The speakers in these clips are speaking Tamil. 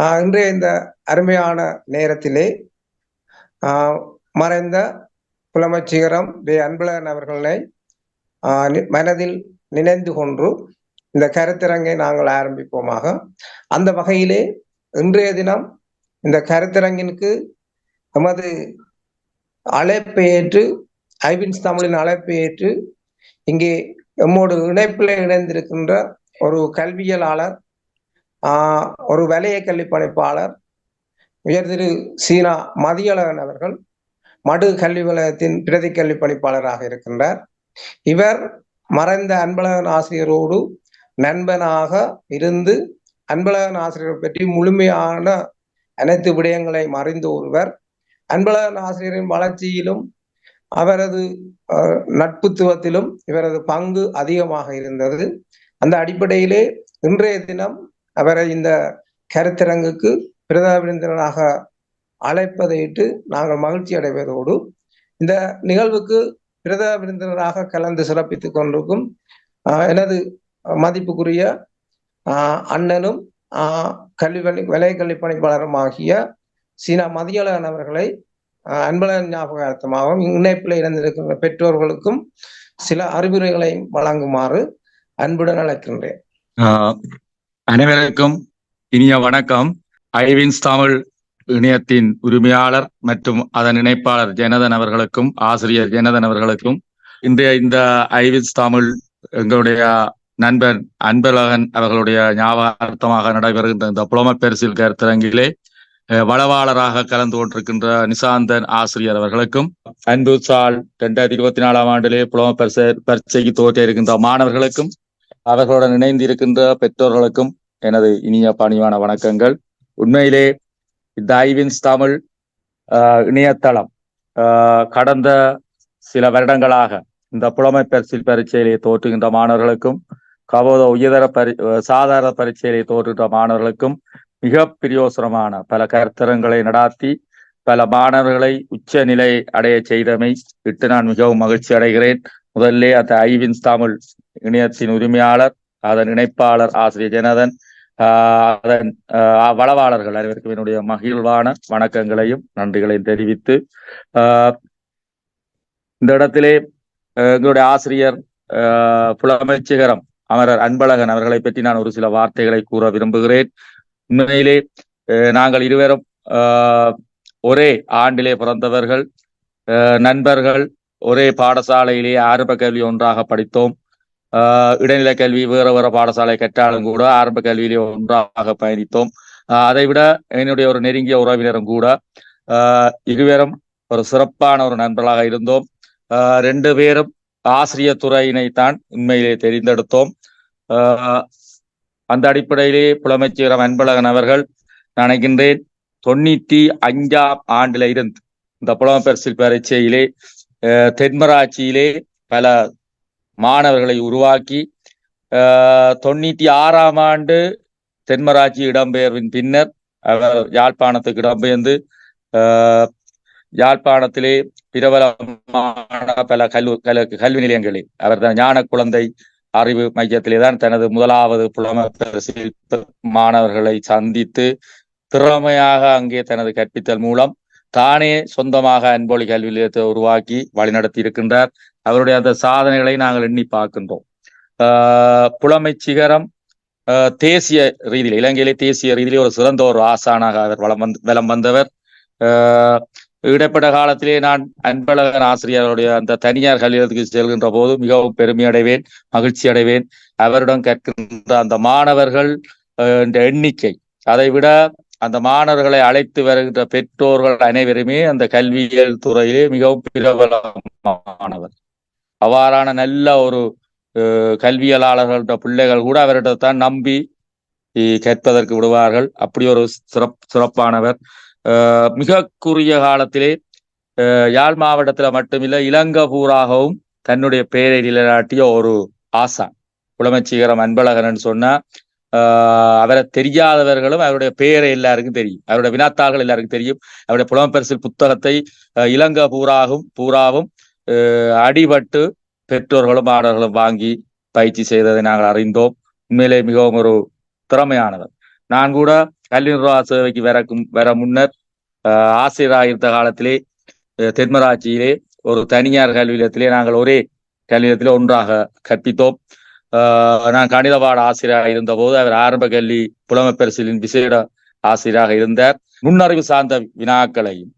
இன்றைய இந்த அருமையான நேரத்திலே மறைந்த புலமைச்சிகரம் வே. அன்பழகன் அவர்களை மனதில் நினைந்து கொண்டு இந்த கருத்தரங்கை நாங்கள் ஆரம்பிப்போமாக. அந்த வகையிலே இன்றைய தினம் இந்த கருத்தரங்கிற்கு எமது அழைப்பை ஏற்று ஐவின்ஸ் தமிழின் அழைப்பை ஏற்று இங்கே எம்மோடு இணைப்பில் இணைந்திருக்கின்ற ஒரு கல்வியலாளர் ஒரு வலைய கல்வி பணிப்பாளர் உயர் திரு சீனா மதியழகன் அவர்கள் மடு கல்வி வலயத்தின் பிரதி கல்வி பணிப்பாளராக இருக்கின்றார். இவர் மறைந்த அன்பழகன் ஆசிரியரோடு நண்பனாக இருந்து அன்பழகன் ஆசிரியர் பற்றி முழுமையான அனைத்து விடயங்களையும் அறிந்த ஒருவர். அன்பழகன் ஆசிரியரின் வளர்ச்சியிலும் அவரது நட்புத்துவத்திலும் இவரது பங்கு அதிகமாக இருந்தது. அந்த அடிப்படையிலே இன்றைய தினம் அவரை இந்த கருத்தரங்குக்கு பிரதம விருந்தினராக அழைப்பதையிட்டு நாங்கள் மகிழ்ச்சி அடைவதோடு இந்த நிகழ்வுக்கு பிரதம விருந்தினராக கலந்து சிறப்பித்துக் கொண்டிருக்கும் ஆஹ், எனது மதிப்புக்குரிய அண்ணனும் ஆஹ், கல்வி பணி விலை கல்வி பணிப்பாளரும் ஆகிய சீனா மதியழகன் அவர்களை அன்பழகன் ஞாபகார்த்தமாகவும் இணைப்பில் இருந்திருக்கின்ற பெற்றோர்களுக்கும் சில அறிவுரைகளை வழங்குமாறு அன்புடன் அழைக்கின்றேன். ஆஹ் அனைவருக்கும் இனிய வணக்கம். ஐவின்ஸ் தமிழ் இணையத்தின் உரிமையாளர் மற்றும் அதன் இணைப்பாளர் ஜனதன் அவர்களுக்கும் ஆசிரியர் ஜனதன் அவர்களுக்கும் இன்றைய இந்த ஐவின்ஸ் தமிழ் எங்களுடைய நண்பன் அன்பழகன் அவர்களுடைய ஞாபகார்த்தமாக நடைபெறுகின்ற இந்த புலம பரிசில் கருத்தரங்கிலே வளவாளராக கலந்து கொண்டிருக்கின்ற நிசாந்தன் ஆசிரியர் அவர்களுக்கும் அன்பு சால் இரண்டாயிரத்தி இருபத்தி நாலாம் ஆண்டிலே புலம பரிசு பரீட்சைக்கு தோற்ற இருக்கின்ற மாணவர்களுக்கும் அவர்களுடன் இணைந்து இருக்கின்ற பெற்றோர்களுக்கும் எனது இனிய பணிவான வணக்கங்கள். உண்மையிலே இந்த ஐவின்ஸ் தமிழ் ஆஹ், இணையதளம் ஆஹ், கடந்த சில வருடங்களாக இந்த புலமை பரிசில் பரீட்சையிலே தோற்றுகின்ற மாணவர்களுக்கும் கபோத உயர்தர பரி சாதாரண பரீட்சையிலே தோற்றுகின்ற மாணவர்களுக்கும் மிக பிரயோசனமான பல கருத்தரங்களை நடாத்தி பல மாணவர்களை உச்ச நிலை அடைய செய்தமை விட்டு நான் மிகவும் மகிழ்ச்சி அடைகிறேன். முதல்ல அந்த ஐவின்ஸ் தமிழ் இணையத்தின் உரிமையாளர் அதன் இணைப்பாளர் ஆசிரியர் ஜனதன் அதன் ஆஹ் வளவாளர்கள் அனைவருக்கும் என்னுடைய மகிழ்வான வணக்கங்களையும் நன்றிகளையும் தெரிவித்து ஆஹ் இந்த இடத்திலே எங்களுடைய ஆசிரியர் ஆஹ் புலமைச்சிகரம் அமரர் அன்பழகன் அவர்களை பற்றி நான் ஒரு சில வார்த்தைகளை கூற விரும்புகிறேன். உண்மையிலே நாங்கள் இருவரும் ஆஹ் ஒரே ஆண்டிலே பிறந்தவர்கள் ஆஹ் நண்பர்கள் ஒரே பாடசாலையிலே ஆரம்ப கல்வி ஒன்றாக படித்தோம். இடைநிலை கல்வி வேற வேற பாடசாலை கற்றாலும் கூட ஆரம்ப கல்வியிலே ஒன்றாக பயணித்தோம். அதை விட என்னுடைய ஒரு நெருங்கிய உறவினரும் கூட ஆஹ் இருவரும் ஒரு சிறப்பான ஒரு நண்பர்களாக இருந்தோம். ஆஹ் ரெண்டு பேரும் ஆசிரியர் துறையினை தான் உண்மையிலே தெரிந்தெடுத்தோம். ஆஹ் அந்த அடிப்படையிலே புலமைச்சீரம் அன்பழகன் அவர்கள் நினைக்கின்றேன் தொண்ணூத்தி அஞ்சாம் ஆண்டுல இருந்து இந்த புலமை பரிசில் பரீட்சையிலே தென்மராட்சியிலே பல மாணவர்களை உருவாக்கி ஆஹ் தொண்ணூத்தி ஆறாம் ஆண்டு தென்மராட்சி இடம்பெயர்வின் பின்னர் அவர் யாழ்ப்பாணத்துக்கு இடம்பெயர்ந்து ஆஹ் யாழ்ப்பாணத்திலே பிரபலமான பல கல்வி கல- கல்வி நிலையங்களில் அவர் தான் ஞான குழந்தை அறிவு மையத்திலே தான் தனது முதலாவது புலமை மாணவர்களை சந்தித்து திறமையாக அங்கே தனது கற்பித்தல் மூலம் தானே சொந்தமாக அன்பொழி கல்வி நிலையத்தை உருவாக்கி வழிநடத்தி இருக்கின்றார் அவருடைய அந்த சாதனைகளை நாங்கள் எண்ணி பார்க்கின்றோம். ஆஹ் புலமை சிகரம் தேசிய ரீதியில் இலங்கையிலே தேசிய ரீதியிலே ஒரு சிறந்த ஒரு ஆசானாக அவர் வளம் வந்து வலம் வந்தவர். ஆஹ் இடைப்பட்ட காலத்திலே நான் அன்பழகன் ஆசிரியருடைய அந்த தனியார் கல்வியத்துக்கு செல்கின்ற போது மிகவும் பெருமை அடைவேன் மகிழ்ச்சி அடைவேன். அவருடன் கற்கின்ற அந்த மாணவர்கள் என்ற எண்ணிக்கை அதை விட அந்த மாணவர்களை அழைத்து வருகின்ற பெற்றோர்கள் அனைவருமே அந்த கல்வியியல் துறையிலே மிகவும் பிரபலமானவர். அவ்வாறான நல்ல ஒரு அஹ், பிள்ளைகள் கூட அவர்கிட்ட தான் நம்பி கேட்பதற்கு விடுவார்கள். அப்படி ஒரு சிறப் சிறப்பானவர். மிக குறுகிய காலத்திலே யாழ் மாவட்டத்தில் மட்டுமில்லை இலங்கை பூராகவும் தன்னுடைய பெயரை நிலைநாட்டிய ஒரு ஆசான் புலமைச்சிகரம் அன்பழகன் சொன்னா அவரை தெரியாதவர்களும் அவருடைய பெயரை எல்லாருக்கும் தெரியும். அவருடைய வினாத்தாள்கள் எல்லாருக்கும் தெரியும். அவருடைய புலம்பெரிசில் புத்தகத்தை இளங்க இலங்கை பூராகும் பூராவும் அடிபட்டு பெற்றோர்களும் மாணவர்களும் வாங்கி பயிற்சி செய்ததை நாங்கள் அறிந்தோம். உண்மையிலே மிகவும் ஒரு திறமையானவர். நான் கூட கல்வி நிர்வாக சேவைக்கு வரக்கும் வர முன்னர் ஆஹ், ஆசிரியராக இருந்த காலத்திலே தென்மராட்சியிலே ஒரு தனியார் கல்வியிலத்திலே நாங்கள் ஒரே கல்வியிலத்திலே ஒன்றாக கற்பித்தோம். ஆஹ், நான் கணித பாட ஆசிரியராக இருந்தபோது அவர் ஆரம்ப கல்வி புலமைப்பரிசிலின் விசேட ஆசிரியராக இருந்தார். நுண்ணறிவு சார்ந்த வினாக்களையும்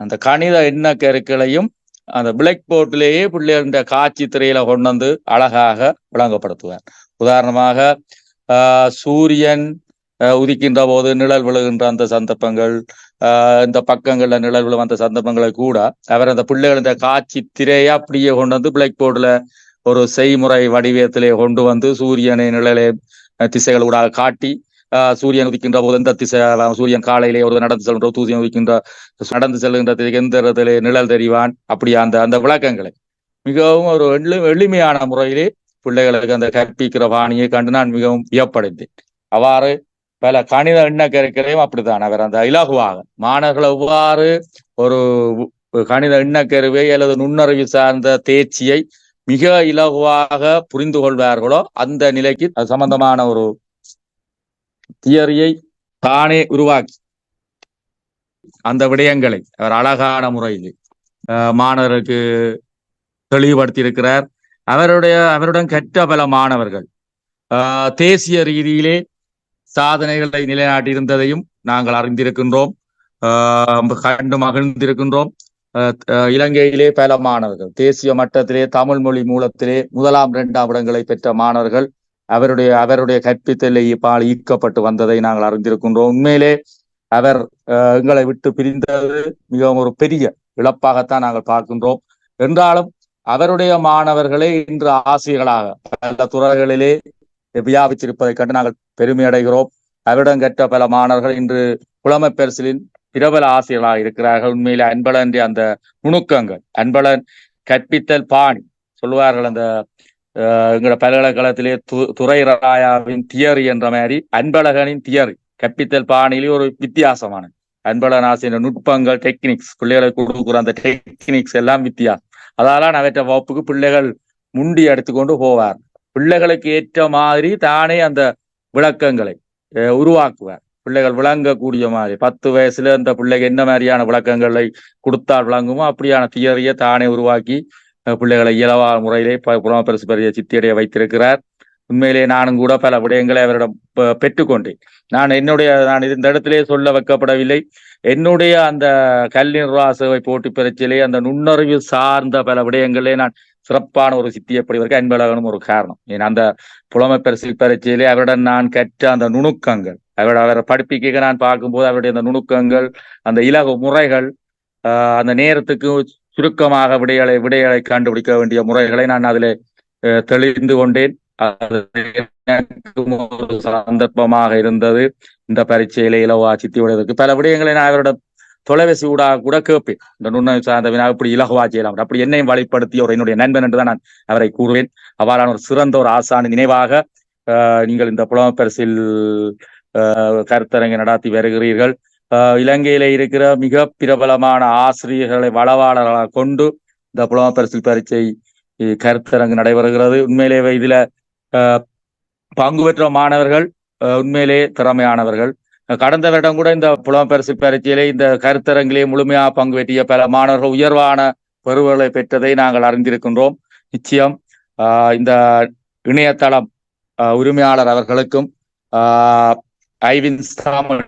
அந்த கணித எண்ண கருக்களையும் அந்த பிளாக் போர்ட்லேயே பிள்ளைகளின் காட்சி திரையில கொண்டு வந்து அழகாக விளங்கப்படுத்துவார். உதாரணமாக சூரியன் உதிக்கின்ற போது நிழல் விழுகின்ற அந்த சந்தர்ப்பங்கள் இந்த பக்கங்கள்ல நிழல் விழும் அந்த சந்தர்ப்பங்களை கூட அவர் அந்த பிள்ளைகளின் காட்சி திரையை அப்படியே கொண்டு வந்து பிளாக் போர்டில் ஒரு செய்முறை வடிவத்திலே கொண்டு வந்து சூரியனை நிழலை திசைகள் ஊடாக காட்டி சூரியன் உதிக்கின்ற போது எந்த திசை சூரியன் காலையிலே ஒரு நடந்து செல்கின்ற சூரியன் உதிக்கின்ற நடந்து செல்கின்ற எந்த இடத்திலே நிழல் தெரிவான்? அப்படி அந்த அந்த விளக்கங்களை. மிகவும் ஒரு எளி எளிமையான முறையிலே பிள்ளைகளுக்கு அந்த கற்பிக்கிற பாணியை கண்டு நான் மிகவும் வியப்படைந்தேன். அவ்வாறு பல கணித எண்ணக்கருக்களையும் அப்படித்தான். அவர் அந்த இலகுவாக மாணவர்கள் எவ்வாறு ஒரு கணித எண்ணக்கருவை அல்லது நுண்ணறிவு சார்ந்த தேர்ச்சியை மிக இலகுவாக புரிந்து கொள்வார்களோ அந்த நிலைக்கு அது சம்பந்தமான ஒரு தியரியை தானே உருவாக்கி அந்த விடயங்களை அவர் அழகான முறையில் மாணவருக்கு தெளிவுபடுத்தியிருக்கிறார். அவருடைய அவருடன் கற்ற பல மாணவர்கள் ஆஹ், தேசிய ரீதியிலே சாதனைகளை நிலைநாட்டியிருந்ததையும் நாங்கள் அறிந்திருக்கின்றோம். ஆஹ், கண்டு மகிழ்ந்திருக்கின்றோம். இலங்கையிலே பல மாணவர்கள் தேசிய மட்டத்திலே தமிழ் மொழி மூலத்திலே முதலாம் இரண்டாம் இடங்களை பெற்ற மாணவர்கள் அவருடைய அவருடைய கற்பித்தலை பால் ஈர்க்கப்பட்டு வந்ததை நாங்கள் அறிந்திருக்கின்றோம். உண்மையிலே அவர் எங்களை விட்டு பிரிந்தது மிகவும் ஒரு பெரிய இழப்பாகத்தான் நாங்கள் பார்க்கின்றோம். என்றாலும் அவருடைய மாணவர்களே இன்று ஆசிரியர்களாக பல துறைகளிலே வியாபித்திருப்பதை கண்டு நாங்கள் பெருமை அடைகிறோம். அவரிடம் கற்ற பல மாணவர்கள் இன்று புலமை பரிசலின் பிரபல ஆசிரியர்களாக இருக்கிறார்கள். உண்மையிலே அன்பழன் அந்த நுணுக்கங்கள் அன்பழன் கற்பித்தல் பாணி சொல்லுவார்கள் அந்த எங்களோட பல்கலைக்கழகத்திலே து ராயாவின் தியரி என்ற மாதிரி அன்பழகனின் தியரி. கற்பித்தல் பாணியிலே ஒரு வித்தியாசமான. அன்பழகன் ஆசிரியர் நுட்பங்கள் டெக்னிக்ஸ் பிள்ளைகளுக்கு கொடுக்குற அந்த டெக்னிக்ஸ் எல்லாம் வித்தியாசம். அதால அவற்றை வகுப்புக்கு பிள்ளைகள் முண்டி எடுத்துக்கொண்டு போவார். பிள்ளைகளுக்கு ஏற்ற மாதிரி தானே அந்த விளக்கங்களை உருவாக்குவார். பிள்ளைகள் விளங்கக்கூடிய மாதிரி பத்து வயசுல இந்த பிள்ளைக்கு என்ன மாதிரியான விளக்கங்களை கொடுத்தால் விளங்குமோ அப்படியான தியரியை தானே உருவாக்கி பிள்ளைகளை இயலவா முறையிலே ப- பரிசு பெரிய சித்தியடைய வைத்திருக்கிறார். உண்மையிலே நானும் கூட பல விடயங்களை அவரிடம் பெற்றுக்கொண்டேன். நான் என்னுடைய நான் இந்த இடத்திலே சொல்ல வைக்கப்படவில்லை. என்னுடைய அந்த கல்வி நிர்வாக சேவை போட்டி பிரச்சிலே அந்த நுண்ணறிவு சார்ந்த பல விடயங்களே நான் சிறப்பான ஒரு சித்தியை படிவதற்கு அன்பழகனும் ஒரு காரணம். ஏன் அந்த புலமை பரிசு பரீட்சையிலே அவரிடம் நான் கற்ற அந்த நுணுக்கங்கள் அவரோட அவரை படிப்பிக்க நான் பார்க்கும்போது அவருடைய அந்த நுணுக்கங்கள் அந்த இலகு முறைகள் அந்த நேரத்துக்கு சுருக்கமாக விடைகளை விடைகளை கண்டுபிடிக்க வேண்டிய முறைகளை நான் அதிலே தெளிந்து கொண்டேன். அது ஒரு சந்தர்ப்பமாக இருந்தது. இந்த பரீட்சையில இலவா சித்தி விடுவதற்கு பல விடயங்களை நான் அவரோட தொலைபேசி ஊடாக கூட கேட்பேன். இந்த நுண்ணறிவு சார்ந்த வினா இப்படி இலகுவா செய்யலாம். அப்படி என்னையும் வழிப்படுத்திய ஒரு என்னுடைய நண்பன் என்றுதான் நான் அவரை கூறுவேன். அவ்வாறான ஒரு சிறந்த ஒரு ஆசான நினைவாக ஆஹ், நீங்கள் இந்த புலம பரிசில் ஆஹ், கருத்தரங்கை நடாத்தி வருகிறீர்கள். இலங்கையில இருக்கிற மிக பிரபலமான ஆசிரியர்களை வளவாளர்களாக கொண்டு இந்த புலமை பரிசில் பரீட்சை கருத்தரங்கு நடைபெறுகிறது. உண்மையிலே இதுல ஆஹ், பங்கு பெற்ற மாணவர்கள் உண்மையிலே திறமையானவர்கள். கடந்த வருடம் கூட இந்த புலம் பரிசு பரீட்சையிலே இந்த கருத்தரங்கிலே முழுமையாக பங்கு பெற்றிய பல மாணவர்கள் உயர்வான பெறுவர்களை பெற்றதை நாங்கள் அறிந்திருக்கின்றோம். நிச்சயம் ஆஹ், இந்த இணையதளம் உரிமையாளர் அவர்களுக்கும் ஆஹ், ஐவின்ஸ் தமிழ்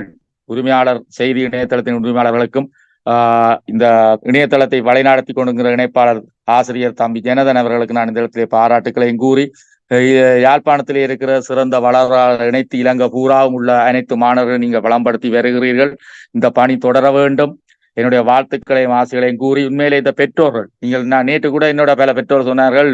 உரிமையாளர் செய்தி இணையதளத்தின் உரிமையாளர்களுக்கும் ஆஹ், இந்த இணையதளத்தை வழிநடத்தி கொண்டுங்கிற இணைப்பாளர் ஆசிரியர் தம்பி ஜனதன் அவர்களுக்கு நான் இந்த இடத்திலே பாராட்டுக்களையும் கூறி அஹ் யாழ்ப்பாணத்திலே இருக்கிற சிறந்த வளர்வாளர் இணைத்து இலங்கை பூராவும் உள்ள அனைத்து மாணவர்கள் நீங்கள் வளம்படுத்தி வருகிறீர்கள். இந்த பணி தொடர வேண்டும். என்னுடைய வாழ்த்துக்களையும் ஆசைகளையும் கூறி உண்மையிலே இந்த பெற்றோர்கள் நீங்கள் நான் நேற்று கூட என்னோட பல பெற்றோர் சொன்னார்கள்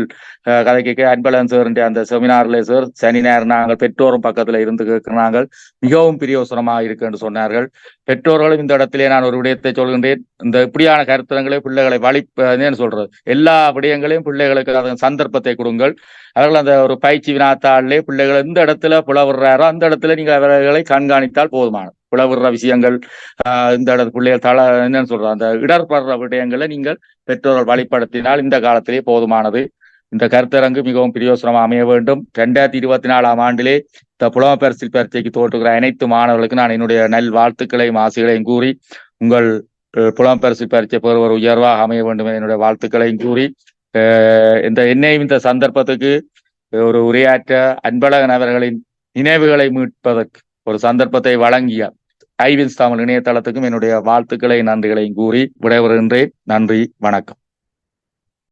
அஹ், கதை கேட்க அன்பழகன் சார் அந்த செமினார்ல சார் சனி ஞாயிறு நாங்கள் பெற்றோரும் பக்கத்துல இருந்து நாங்கள் மிகவும் பிரியோசனமாக இருக்கு என்று சொன்னார்கள். பெற்றோர்களும் இந்த இடத்திலே நான் ஒரு விடயத்தை சொல்கின்றேன் இந்த இப்படியான கருத்தரங்களை பிள்ளைகளை வழி சொல்றது எல்லா விடயங்களையும் பிள்ளைகளுக்கு அதன் சந்தர்ப்பத்தை கொடுங்கள். அவர்கள் அந்த ஒரு பயிற்சி வினாத்தாளிலே பிள்ளைகள் எந்த இடத்துல புலவர்றாரோ அந்த இடத்துல நீங்க அவர்களை கண்காணித்தால் போதுமானது. புலவுற விஷயங்கள் ஆஹ் இந்த பிள்ளைகள் தள என்னன்னு சொல்ற அந்த இடர்படுற விடயங்களை நீங்கள் பெற்றோர்கள் வழிப்படுத்தினால் இந்த காலத்திலே போதுமானது. இந்த கருத்தரங்கு மிகவும் பிரயோசனமாக அமைய வேண்டும். ரெண்டாயிரத்தி இருபத்தி நாலாம் ஆண்டிலே இந்த புலம பரிசில் பரீட்சைக்கு தோற்றுகிற அனைத்து மாணவர்களுக்கு நான் என்னுடைய நல் வாழ்த்துக்களையும் ஆசைகளையும் கூறி உங்கள் புலம் புலம பரிசில் பரீட்சை பெறுவர் உயர்வாக அமைய வேண்டும் என்னுடைய வாழ்த்துக்களையும் கூறி அஹ், இந்த என்னையும் இந்த சந்தர்ப்பத்துக்கு ஒரு உரையாற்ற அன்பழகன் அவர்களின் நினைவுகளை மீட்பதற்கு ஒரு சந்தர்ப்பத்தை வழங்கிய ஐவின்ஸ் தமிழ் இணையதளத்துக்கும் என்னுடைய வாழ்த்துக்களை நன்றிகளையும் கூறி விடைபெறுகின்றேன். நன்றி வணக்கம்.